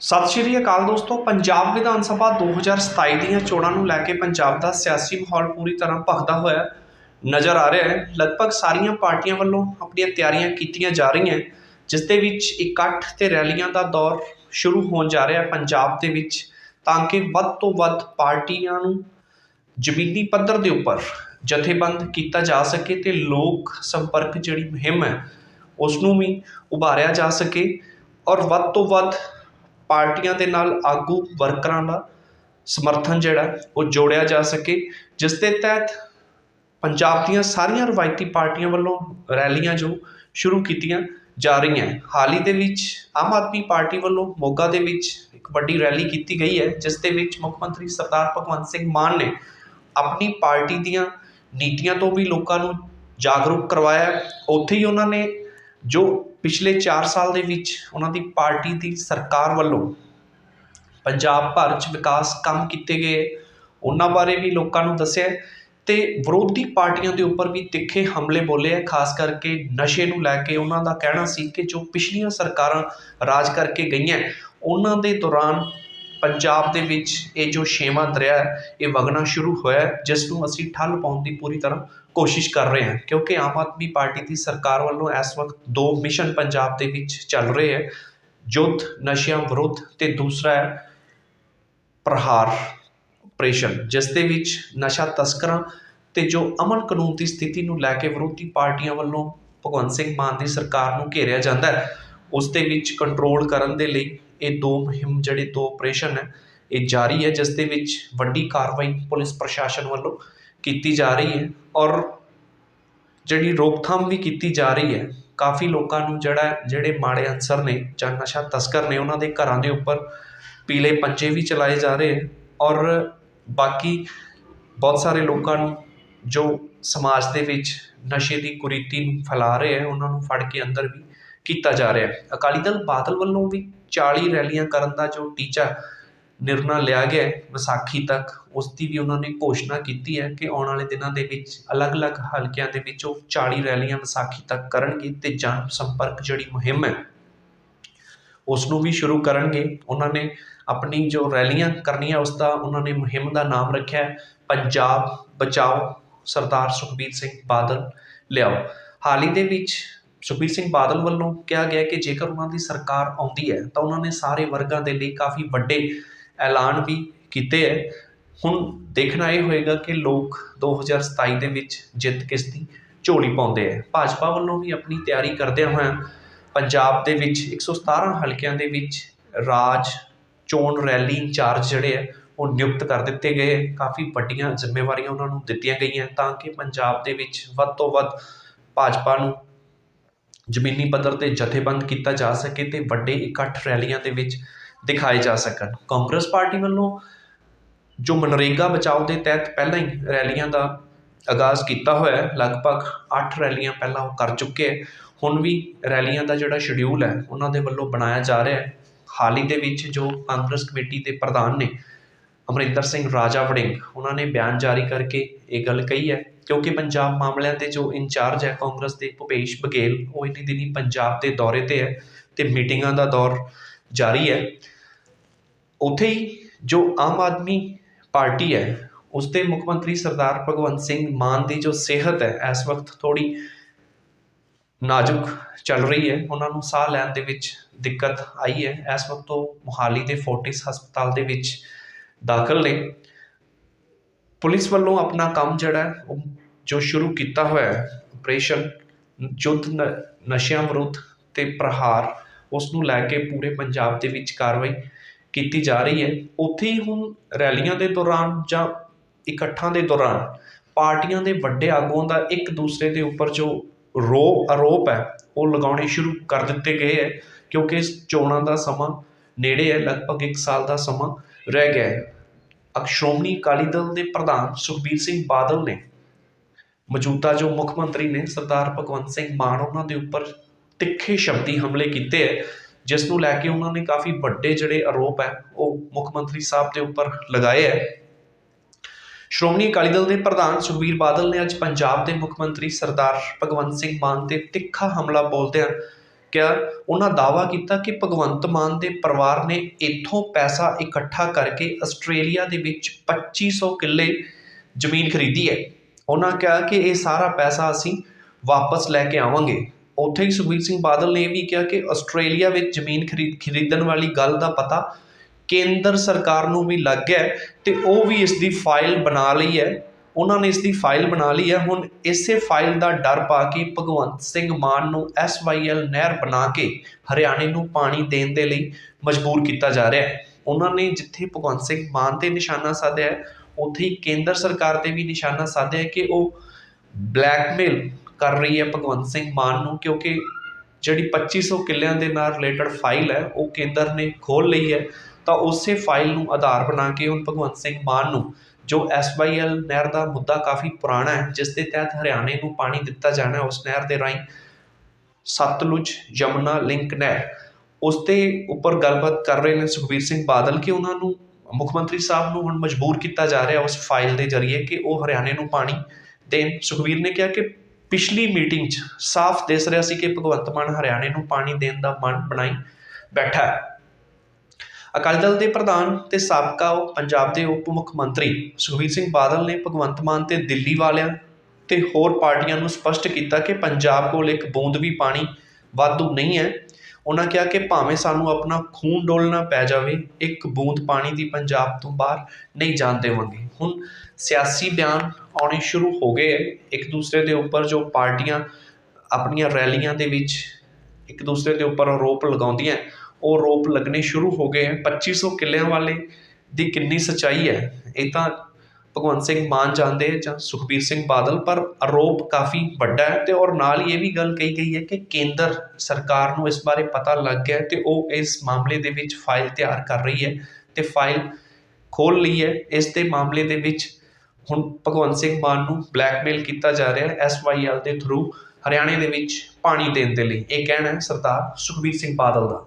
ਸਤਿ ਸ਼੍ਰੀ ਅਕਾਲ ਦੋਸਤੋ, ਪੰਜਾਬ ਵਿਧਾਨ ਸਭਾ 2027 ਦੀਆਂ ਚੋਣਾਂ ਨੂੰ ਲੈ ਕੇ ਪੰਜਾਬ ਦਾ ਸਿਆਸੀ ਮਾਹੌਲ ਪੂਰੀ ਤਰ੍ਹਾਂ ਭਖਦਾ ਹੋਇਆ ਨਜ਼ਰ ਆ ਰਿਹਾ ਹੈ। ਲਗਭਗ ਸਾਰੀਆਂ ਪਾਰਟੀਆਂ ਵੱਲੋਂ ਆਪਣੀਆਂ ਤਿਆਰੀਆਂ ਕੀਤੀਆਂ ਜਾ ਰਹੀਆਂ ਜਿਸ ਦੇ ਵਿੱਚ ਇਕੱਠ ਤੇ ਰੈਲੀਆਂ ਦਾ ਦੌਰ ਸ਼ੁਰੂ ਹੋਣ ਜਾ ਰਿਹਾ ਹੈ ਪੰਜਾਬ ਦੇ ਵਿੱਚ, ਤਾਂ ਕਿ ਵੱਧ ਤੋਂ ਵੱਧ ਪਾਰਟੀਆਂ ਨੂੰ ਜ਼ਮੀਨੀ ਪੱਧਰ ਦੇ ਉੱਪਰ ਜਥੇਬੰਦ ਕੀਤਾ ਜਾ ਸਕੇ ਤੇ ਲੋਕ ਸੰਪਰਕ ਜਿਹੜੀ ਮੁਹਿੰਮ ਹੈ ਉਸ ਨੂੰ ਵੀ ਉਭਾਰਿਆ ਜਾ ਸਕੇ ਔਰ ਵੱਧ ਤੋਂ ਵੱਧ ਪਾਰਟੀਆਂ ਦੇ ਨਾਲ ਆਗੂ ਵਰਕਰਾਂ ਦਾ ਸਮਰਥਨ ਜਿਹੜਾ ਉਹ ਜੋੜਿਆ ਜਾ ਸਕੇ, ਜਿਸ ਦੇ ਤਹਿਤ ਪੰਜਾਬ ਦੀਆਂ ਸਾਰੀਆਂ ਰਵਾਇਤੀ ਪਾਰਟੀਆਂ ਵੱਲੋਂ ਰੈਲੀਆਂ ਜੋ ਸ਼ੁਰੂ ਕੀਤੀਆਂ ਜਾ ਰਹੀਆਂ ਹਾਲ ਹੀ ਦੇ ਵਿੱਚ ਆਮ ਆਦਮੀ ਪਾਰਟੀ ਵੱਲੋਂ ਮੋਗਾ ਦੇ ਵਿੱਚ ਇੱਕ ਵੱਡੀ ਰੈਲੀ ਕੀਤੀ ਗਈ ਹੈ, ਜਿਸ ਦੇ ਵਿੱਚ ਮੁੱਖ ਮੰਤਰੀ ਸਰਦਾਰ ਭਗਵੰਤ ਸਿੰਘ ਮਾਨ ਨੇ ਆਪਣੀ ਪਾਰਟੀ ਦੀਆਂ ਨੀਤੀਆਂ ਤੋਂ ਵੀ ਲੋਕਾਂ ਨੂੰ ਜਾਗਰੂਕ ਕਰਵਾਇਆ ਉੱਥੇ ਹੀ ਉਹਨਾਂ ਨੇ ਜੋ ਪਿਛਲੇ 4 ਸਾਲ ਦੇ ਵਿੱਚ ਉਹਨਾਂ ਦੀ ਪਾਰਟੀ ਦੀ ਸਰਕਾਰ ਵੱਲੋਂ ਪੰਜਾਬ ਭਰ 'ਚ ਵਿਕਾਸ ਕੰਮ ਕੀਤੇ ਗਏ। ਉਹਨਾਂ ਬਾਰੇ ਵੀ ਲੋਕਾਂ ਨੂੰ ਦੱਸਿਆ ਅਤੇ ਵਿਰੋਧੀ ਪਾਰਟੀਆਂ ਦੇ ਉੱਪਰ ਵੀ ਤਿੱਖੇ ਹਮਲੇ ਬੋਲੇ ਆ ਖਾਸ ਕਰਕੇ ਨਸ਼ੇ ਨੂੰ ਲੈ ਕੇ ਉਹਨਾਂ ਦਾ ਕਹਿਣਾ ਸੀ ਕਿ ਜੋ ਪਿਛਲੀਆਂ ਸਰਕਾਰਾਂ ਰਾਜ ਕਰਕੇ ਗਈਆਂ, ਉਹਨਾਂ ਦੇ ਦੌਰਾਨ ਪੰਜਾਬ ਦੇ ਵਿੱਚ ਇਹ ਜੋ ਛੇਵਾਂ ਦਰਿਆ ਇਹ ਵਗਣਾ ਸ਼ੁਰੂ ਹੋਇਆ ਜਿਸ ਨੂੰ ਅਸੀਂ ਠੱਲ ਪਾਉਣ ਦੀ ਪੂਰੀ ਤਰ੍ਹਾਂ ਕੋਸ਼ਿਸ਼ ਕਰ ਰਹੇ ਹਾਂ, ਕਿਉਂਕਿ ਆਮ ਆਦਮੀ ਪਾਰਟੀ ਦੀ ਸਰਕਾਰ ਵੱਲੋਂ ਇਸ ਵਕਤ ਦੋ ਮਿਸ਼ਨ ਪੰਜਾਬ ਦੇ ਵਿੱਚ ਚੱਲ ਰਹੇ ਹੈ, ਯੁੱਧ, ਨਸ਼ਿਆਂ ਵਿਰੁੱਧ ਤੇ ਦੂਸਰਾ ਹੈ ਪ੍ਰਹਾਰ ਆਪਰੇਸ਼ਨ, ਜਿਸ ਦੇ ਵਿੱਚ ਨਸ਼ਾ ਤਸਕਰਾਂ ਤੇ ਜੋ ਅਮਨ ਕਾਨੂੰਨ ਦੀ ਸਥਿਤੀ ਨੂੰ ਲੈ ਕੇ ਵਿਰੋਧੀ ਪਾਰਟੀਆਂ ਵੱਲੋਂ ਭਗਵੰਤ ਸਿੰਘ ਮਾਨ ਦੀ ਸਰਕਾਰ ਨੂੰ ਘੇਰਿਆ ਜਾਂਦਾ ਹੈ, ਉਸ ਦੇ ਵਿੱਚ ਕੰਟਰੋਲ ਕਰਨ ਦੇ ਲਈ ਇਹ ਦੋ ਮੁਹਿੰਮ ਜਿਹੜੇ ਦੋ ਆਪਰੇਸ਼ਨ ਹੈ, ਇਹ ਜਾਰੀ ਹੈ, ਜਿਸ ਦੇ ਵਿੱਚ ਵੱਡੀ ਕਾਰਵਾਈ ਪੁਲਿਸ ਪ੍ਰਸ਼ਾਸਨ ਵੱਲੋਂ ਕੀਤੀ ਜਾ ਰਹੀ ਹੈ ਔਰ ਜਿਹੜੀ ਰੋਕਥਾਮ ਵੀ ਕੀਤੀ ਜਾ ਰਹੀ ਹੈ, ਕਾਫੀ ਲੋਕਾਂ ਨੂੰ ਜਿਹੜਾ, ਜਿਹੜੇ ਮਾੜੇ ਅਨਸਰ ਨੇ ਜਾਂ ਨਸ਼ਾ ਤਸਕਰ ਨੇ, ਉਹਨਾਂ ਦੇ ਘਰਾਂ ਦੇ ਉੱਪਰ ਪੀਲੇ ਪੰਜੇ ਵੀ ਚਲਾਏ ਜਾ ਰਹੇ ਹੈ ਔਰ ਬਾਕੀ ਬਹੁਤ ਸਾਰੇ ਲੋਕਾਂ ਨੂੰ ਜੋ ਸਮਾਜ ਦੇ ਵਿੱਚ ਨਸ਼ੇ ਦੀ ਕੁਰੀਤੀ ਨੂੰ ਫੈਲਾ ਰਹੇ ਹੈ, ਉਹਨਾਂ ਨੂੰ ਫੜ ਕੇ ਅੰਦਰ ਵੀ ਕੀਤਾ ਜਾ ਰਿਹਾ ਹੈ। ਅਕਾਲੀ ਦਲ ਬਾਦਲ ਵੱਲੋਂ ਵੀ 40 ਰੈਲੀਆਂ ਕਰਨ ਦਾ ਜੋ ਟੀਚਾ ਨਿਰਣਾ ਲਿਆ ਗਿਆ ਵਿਸਾਖੀ ਤੱਕ ਉਸ ਦੀ ਵੀ ਉਹਨਾਂ ਨੇ ਘੋਸ਼ਣਾ ਕੀਤੀ ਹੈ ਕਿ ਆਉਣ ਵਾਲੇ ਦਿਨਾਂ ਦੇ ਵਿੱਚ ਅਲੱਗ-ਅਲੱਗ ਹਲਕਿਆਂ ਦੇ ਵਿੱਚ ਉਹ 40 ਰੈਲੀਆਂ ਵਿਸਾਖੀ ਤੱਕ ਕਰਨਗੇ ਤੇ ਜਨ ਸੰਪਰਕ ਜਿਹੜੀ ਮੁਹਿੰਮ ਹੈ ਉਸ ਨੂੰ ਵੀ ਸ਼ੁਰੂ ਕਰਨਗੇ। ਉਹਨਾਂ ਨੇ ਆਪਣੀ ਜੋ ਰੈਲੀਆਂ ਕਰਨੀਆਂ ਉਸ ਦਾ ਉਹਨਾਂ ਨੇ ਮੁਹਿੰਮ ਦਾ ਨਾਮ ਰੱਖਿਆ ਪੰਜਾਬ ਬਚਾਓ, ਸਰਦਾਰ ਸੁਖਬੀਰ ਸਿੰਘ ਬਾਦਲ, ਲਿਆਓ। ਹਾਲ ਹੀ ਦੇ ਵਿੱਚ ਸੁਖਬੀਰ ਸਿੰਘ ਬਾਦਲ ਵੱਲੋਂ ਕਿਹਾ ਗਿਆ ਕਿ ਜੇਕਰ ਉਹਨਾਂ ਦੀ ਸਰਕਾਰ ਆਉਂਦੀ ਹੈ ਤਾਂ ਉਹਨਾਂ ਨੇ ਸਾਰੇ ਵਰਗਾਂ ਦੇ ਲਈ ਕਾਫੀ ਵੱਡੇ ਐਲਾਨ ਵੀ ਕੀਤੇ ਹੈ। ਹੁਣ ਦੇਖਣਾ ਇਹ ਹੋਏਗਾ ਕਿ ਲੋਕ 2027 ਦੇ ਵਿੱਚ ਜਿੱਤ ਕਿਸ ਦੀ ਝੋਲੀ ਪਾਉਂਦੇ ਹੈ। ਭਾਜਪਾ ਵੱਲੋਂ ਵੀ ਆਪਣੀ ਤਿਆਰੀ ਕਰਦਿਆਂ ਹੋਇਆਂ ਪੰਜਾਬ ਦੇ ਵਿੱਚ 117 ਹਲਕਿਆਂ ਦੇ ਵਿੱਚ ਰਾਜ ਚੋਣ ਰੈਲੀ ਇੰਚਾਰਜ ਜਿਹੜੇ ਆ ਉਹ ਨਿਯੁਕਤ ਕਰ ਦਿੱਤੇ ਗਏ ਕਾਫੀ ਵੱਡੀਆਂ ਜ਼ਿੰਮੇਵਾਰੀਆਂ ਉਹਨਾਂ ਨੂੰ ਦਿੱਤੀਆਂ ਗਈਆਂ ਤਾਂ ਕਿ ਪੰਜਾਬ ਦੇ ਵਿੱਚ ਵੱਧ ਤੋਂ ਵੱਧ ਭਾਜਪਾ ਨੂੰ ਜ਼ਮੀਨੀ ਪੱਧਰ ਤੇ ਜਥੇਬੰਦ ਕੀਤਾ ਜਾ ਸਕੇ ਅਤੇ ਵੱਡੇ ਇਕੱਠ ਰੈਲੀਆਂ ਦੇ ਵਿੱਚ ਦਿਖਾਏ ਜਾ ਸਕਣ। ਕਾਂਗਰਸ ਪਾਰਟੀ ਵੱਲੋਂ ਜੋ ਮਨਰੇਗਾ ਬਚਾਓ ਦੇ ਤਹਿਤ ਪਹਿਲਾਂ ਹੀ ਰੈਲੀਆਂ ਦਾ ਆਗਾਜ਼ ਕੀਤਾ ਹੋਇਆ ਲਗਭਗ ਅੱਠ ਰੈਲੀਆਂ ਪਹਿਲਾਂ ਉਹ ਕਰ ਚੁੱਕੇ ਹੈ। ਹੁਣ ਵੀ ਰੈਲੀਆਂ ਦਾ ਜਿਹੜਾ ਸ਼ਡਿਊਲ ਹੈ, ਉਹਨਾਂ ਦੇ ਵੱਲੋਂ ਬਣਾਇਆ ਜਾ ਰਿਹਾ ਹੈ। ਹਾਲ ਹੀ ਦੇ ਵਿੱਚ ਜੋ ਕਾਂਗਰਸ ਕਮੇਟੀ ਦੇ ਪ੍ਰਧਾਨ ਨੇ ਅਮਰਿੰਦਰ ਸਿੰਘ ਰਾਜਾ ਵੜਿੰਗ, ਉਹਨਾਂ ਨੇ ਬਿਆਨ ਜਾਰੀ ਕਰਕੇ ਇਹ ਗੱਲ ਕਹੀ ਹੈ ਕਿਉਂਕਿ ਪੰਜਾਬ ਮਾਮਲਿਆਂ ਦੇ ਜੋ ਇੰਚਾਰਜ ਹੈ ਕਾਂਗਰਸ ਦੇ ਭੁਪੇਸ਼ ਬਘੇਲ, ਉਹ ਇਨੀ ਦਿਨੀ ਪੰਜਾਬ ਦੇ ਦੌਰੇ ਤੇ ਹੈ ਤੇ ਮੀਟਿੰਗਾਂ ਦਾ ਦੌਰ ਜਾਰੀ ਹੈ। ਉੱਥੇ ਹੀ ਜੋ ਆਮ ਆਦਮੀ ਪਾਰਟੀ ਹੈ, ਉਸ ਦੇ ਮੁੱਖ ਮੰਤਰੀ ਸਰਦਾਰ ਭਗਵੰਤ ਸਿੰਘ ਮਾਨ ਦੀ ਜੋ ਸਿਹਤ ਹੈ, ਇਸ ਵਕਤ ਥੋੜੀ ਨਾਜ਼ੁਕ ਚੱਲ ਰਹੀ ਹੈ। ਉਹਨਾਂ ਨੂੰ ਸਾਹ ਲੈਣ ਦੇ ਵਿੱਚ ਦਿੱਕਤ ਆਈ ਹੈ। ਇਸ ਵਕਤ ਉਹ ਮੁਹਾਲੀ ਦੇ ਫੋਰਟਿਸ ਹਸਪਤਾਲ ਦੇ ਵਿੱਚ ਦਾਖਲ ਨੇ। ਪੁਲਿਸ ਵੱਲੋਂ ਆਪਣਾ ਕੰਮ ਜਿਹੜਾ ਉਹ ਜੋ ਸ਼ੁਰੂ ਕੀਤਾ ਹੋਇਆ ਹੈ ਆਪਰੇਸ਼ਨ ਯੁੱਧ ਨ- ਨਸ਼ਿਆਂ ਵਿਰੁੱਧ ਅਤੇ ਪ੍ਰਹਾਰ ਉਸ ਨੂੰ ਲੈ ਕੇ ਪੂਰੇ ਪੰਜਾਬ ਦੇ ਵਿੱਚ ਕਾਰਵਾਈ ਕੀਤੀ ਜਾ ਰਹੀ ਹੈ। ਉੱਥੇ ਹੀ ਹੁਣ ਰੈਲੀਆਂ ਦੇ ਦੌਰਾਨ ਜਾਂ ਇਕੱਠਾਂ ਦੇ ਦੌਰਾਨ ਪਾਰਟੀਆਂ ਦੇ ਵੱਡੇ ਆਗੂਆਂ ਦਾ ਇੱਕ ਦੂਸਰੇ ਦੇ ਉੱਪਰ ਜੋ ਰੋ, ਆਰੋਪ ਹੈ, ਉਹ ਲਗਾਉਣੇ ਸ਼ੁਰੂ ਕਰ ਦਿੱਤੇ ਗਏ ਹੈ, ਕਿਉਂਕਿ ਚੋਣਾਂ ਦਾ ਸਮਾਂ ਨੇੜੇ ਹੈ, ਲਗਭਗ 1 ਸਾਲ ਦਾ ਸਮਾਂ ਰਹਿ ਗਿਆ ਹੈ। ਸ਼੍ਰੋਮਣੀ ਅਕਾਲੀ ਦਲ ਦੇ ਪ੍ਰਧਾਨ ਸੁਖਬੀਰ ਸਿੰਘ ਬਾਦਲ ਨੇ ਮੌਜੂਦਾ ਜੋ ਮੁੱਖ ਮੰਤਰੀ ਨੇ ਸਰਦਾਰ ਭਗਵੰਤ ਸਿੰਘ ਮਾਨ, ਉਹਨਾਂ ਦੇ ਉੱਪਰ ਤਿੱਖੇ ਸ਼ਬਦੀ ਹਮਲੇ ਕੀਤੇ ਹੈ, ਜਿਸ ਨੂੰ ਲੈ ਕੇ ਉਹਨਾਂ ਨੇ ਕਾਫੀ ਵੱਡੇ ਜਿਹੜੇ ਆਰੋਪ ਹੈ, ਉਹ ਮੁੱਖ ਮੰਤਰੀ ਸਾਹਿਬ ਦੇ ਉੱਪਰ ਲਗਾਏ ਹੈ। ਸ਼੍ਰੋਮਣੀ ਅਕਾਲੀ ਦਲ ਦੇ ਪ੍ਰਧਾਨ ਸੁਖਬੀਰ ਬਾਦਲ ਨੇ ਅੱਜ ਪੰਜਾਬ ਦੇ ਮੁੱਖ ਮੰਤਰੀ ਸਰਦਾਰ ਭਗਵੰਤ ਸਿੰਘ ਮਾਨ ਤੇ ਤਿੱਖਾ ਹਮਲਾ ਬੋਲਦਿਆਂ ਕਿਹਾ, ਉਹਨਾਂ ਦਾਵਾ ਕੀਤਾ ਕਿ ਭਗਵੰਤ ਮਾਨ ਦੇ ਪਰਿਵਾਰ ਨੇ ਇੱਥੋਂ ਪੈਸਾ ਇਕੱਠਾ ਕਰਕੇ ਆਸਟ੍ਰੇਲੀਆ ਦੇ ਵਿੱਚ 2500 ਕਿੱਲੇ ਜ਼ਮੀਨ ਖਰੀਦੀ ਹੈ। ਉਹਨਾਂ ਕਿਹਾ ਕਿ ਇਹ ਸਾਰਾ ਪੈਸਾ ਅਸੀਂ ਵਾਪਸ ਲੈ ਕੇ ਆਵਾਂਗੇ। ਉੱਥੇ ਹੀ ਸੁਖਬੀਰ ਸਿੰਘ ਬਾਦਲ ਨੇ ਇਹ ਵੀ ਕਿਹਾ ਕਿ ਆਸਟ੍ਰੇਲੀਆ ਵਿੱਚ ਜ਼ਮੀਨ ਖਰੀਦ, ਖਰੀਦਣ ਵਾਲੀ ਗੱਲ ਦਾ ਪਤਾ ਕੇਂਦਰ ਸਰਕਾਰ ਨੂੰ ਵੀ ਲੱਗ ਗਿਆ ਤੇ ਉਹ ਵੀ ਇਸ ਦੀ ਫਾਈਲ ਬਣਾ ਲਈ ਹੈ। ਉਹਨਾਂ ਨੇ ਇਸ ਦੀ ਫਾਈਲ ਬਣਾ ਲਈ ਹੈ। ਹੁਣ ਇਸੇ ਫਾਈਲ ਦਾ ਡਰ ਪਾ ਕੇ ਭਗਵੰਤ ਸਿੰਘ ਮਾਨ ਨੂੰ ਐਸਵਾਈਐਲ ਨਹਿਰ ਬਣਾ ਕੇ ਹਰਿਆਣੇ ਨੂੰ ਪਾਣੀ ਦੇਣ ਦੇ ਲਈ ਮਜਬੂਰ ਕੀਤਾ ਜਾ ਰਿਹਾ ਹੈ। ਉਹਨਾਂ ਨੇ ਜਿੱਥੇ ਭਗਵੰਤ ਸਿੰਘ ਮਾਨ ਤੇ ਨਿਸ਼ਾਨਾ ਸਾਧਿਆ ਉੱਥੇ ਹੀ ਕੇਂਦਰ ਸਰਕਾਰ ਤੇ ਵੀ ਨਿਸ਼ਾਨਾ ਸਾਧਿਆ ਕਿ ਉਹ ਬਲੈਕਮੇਲ ਕਰ ਰਹੀ ਹੈ ਭਗਵੰਤ ਸਿੰਘ ਮਾਨ ਨੂੰ, ਕਿਉਂਕਿ ਜਿਹੜੀ 2500 ਕਿੱਲਿਆਂ ਦੇ ਨਾਲ ਰਿਲੇਟਡ ਫਾਈਲ ਹੈ, ਉਹ ਕੇਂਦਰ ਨੇ ਖੋਲ ਲਈ ਹੈ। ਤਾਂ ਉਸੇ ਫਾਈਲ ਨੂੰ ਆਧਾਰ ਬਣਾ ਕੇ ਹੁਣ ਭਗਵੰਤ ਸਿੰਘ ਮਾਨ ਨੂੰ, ਜੋ ਐਸਵਾਈਐਲ ਨਹਿਰ ਦਾ ਮੁੱਦਾ ਕਾਫੀ ਪੁਰਾਣਾ ਹੈ, ਜਿਸ ਦੇ ਤਹਿਤ ਹਰਿਆਣੇ ਨੂੰ ਪਾਣੀ ਦਿੱਤਾ ਜਾਣਾ ਉਸ ਨਹਿਰ ਦੇ ਰਾਹੀਂ ਸਤਲੁਜ, ਯਮੁਨਾ, ਲਿੰਕ ਨਹਿਰ। ਉਸ ਦੇ ਉੱਪਰ ਗੱਲਬਾਤ ਕਰ ਰਹੇ ਨੇ ਸੁਖਬੀਰ ਸਿੰਘ ਬਾਦਲ ਕਿ ਉਹਨਾਂ ਨੂੰ ਮੁੱਖ ਮੰਤਰੀ ਸਾਹਿਬ ਨੂੰ ਹੁਣ ਮਜਬੂਰ ਕੀਤਾ ਜਾ ਰਿਹਾ ਉਸ ਫਾਈਲ ਦੇ ਜ਼ਰੀਏ ਕਿ ਉਹ ਹਰਿਆਣੇ ਨੂੰ ਪਾਣੀ ਦੇਣ। ਸੁਖਬੀਰ ਨੇ ਕਿਹਾ ਕਿ ਪਿਛਲੀ ਮੀਟਿੰਗ 'ਚ ਸਾਫ਼ ਦਿਸ ਰਿਹਾ ਸੀ ਕਿ ਭਗਵੰਤ ਮਾਨ ਹਰਿਆਣੇ ਨੂੰ ਪਾਣੀ ਦੇਣ ਦਾ ਮਨ ਬਣਾਈ ਬੈਠਾ ਹੈ। ਅਕਾਲੀ ਦਲ ਦੇ ਪ੍ਰਧਾਨ ਤੇ ਸਾਬਕਾ ਪੰਜਾਬ ਦੇ ਉਪ ਮੁੱਖ ਮੰਤਰੀ ਸੁਖਬੀਰ ਸਿੰਘ ਬਾਦਲ ਨੇ ਭਗਵੰਤ ਮਾਨ ਤੇ ਦਿੱਲੀ ਵਾਲਿਆਂ ਤੇ ਹੋਰ ਪਾਰਟੀਆਂ ਨੂੰ ਸਪਸ਼ਟ ਕੀਤਾ ਕਿ ਪੰਜਾਬ ਕੋਲ ਇੱਕ ਬੂੰਦ ਵੀ ਪਾਣੀ ਵਾਧੂ ਨਹੀਂ ਹੈ। ਉਹਨਾਂ ਕਿਹਾ ਕਿ ਭਾਵੇਂ ਸਾਨੂੰ ਆਪਣਾ ਖੂਨ ਡੋਲਣਾ ਪੈ ਜਾਵੇ, ਇੱਕ ਬੂੰਦ ਪਾਣੀ ਦੀ ਪੰਜਾਬ ਤੋਂ ਬਾਹਰ ਨਹੀਂ ਜਾਣ ਦੇਵਾਂਗੇ। ਹੁਣ ਸਿਆਸੀ ਬਿਆਨ ਆਉਣੇ ਸ਼ੁਰੂ ਹੋ ਗਏ ਹੈ। ਇੱਕ ਦੂਸਰੇ ਦੇ ਉੱਪਰ ਜੋ ਪਾਰਟੀਆਂ ਆਪਣੀਆਂ ਰੈਲੀਆਂ ਦੇ ਵਿੱਚ ਇੱਕ ਦੂਸਰੇ ਦੇ ਉੱਪਰ ਆਰੋਪ ਲਗਾਉਂਦੀਆਂ ਉਹ ਆਰੋਪ ਲੱਗਣੇ ਸ਼ੁਰੂ ਹੋ ਗਏ ਹੈ। 2500 ਕਿੱਲਿਆਂ ਵਾਲੇ ਦੀ ਕਿੰਨੀ ਸੱਚਾਈ ਹੈ? ਇਹ ਤਾਂ ਭਗਵੰਤ ਸਿੰਘ ਮਾਨ ਜਾਂਦੇ ਜਾਂ ਸੁਖਬੀਰ ਸਿੰਘ ਬਾਦਲ, ਪਰ ਆਰੋਪ ਕਾਫੀ ਵੱਡਾ ਹੈ ਤੇ ਔਰ ਨਾਲ ਹੀ ਇਹ ਵੀ ਗੱਲ ਕਹੀ ਗਈ ਹੈ ਕਿ ਕੇਂਦਰ ਸਰਕਾਰ ਨੂੰ ਇਸ ਬਾਰੇ ਪਤਾ ਲੱਗ ਗਿਆ ਹੈ ਤੇ ਉਹ ਇਸ ਮਾਮਲੇ ਦੇ ਵਿੱਚ ਫਾਈਲ ਤਿਆਰ ਕਰ ਰਹੀ ਹੈ ਤੇ ਫਾਈਲ ਖੋਲ ਲਈ ਹੈ। ਇਸ ਦੇ ਮਾਮਲੇ ਦੇ ਵਿੱਚ ਹੁਣ ਭਗਵੰਤ ਸਿੰਘ ਮਾਨ ਨੂੰ ਬਲੈਕਮੇਲ ਕੀਤਾ ਜਾ ਰਿਹਾ ਹੈ ਐਸਵਾਈਐਲ ਦੇ ਥਰੂ ਹਰਿਆਣੇ ਦੇ ਵਿੱਚ ਪਾਣੀ ਦੇਣ ਦੇ ਲਈ। ਇਹ ਕਹਿਣਾ ਹੈ ਸਰਦਾਰ ਸੁਖਬੀਰ ਸਿੰਘ ਬਾਦਲ ਦਾ।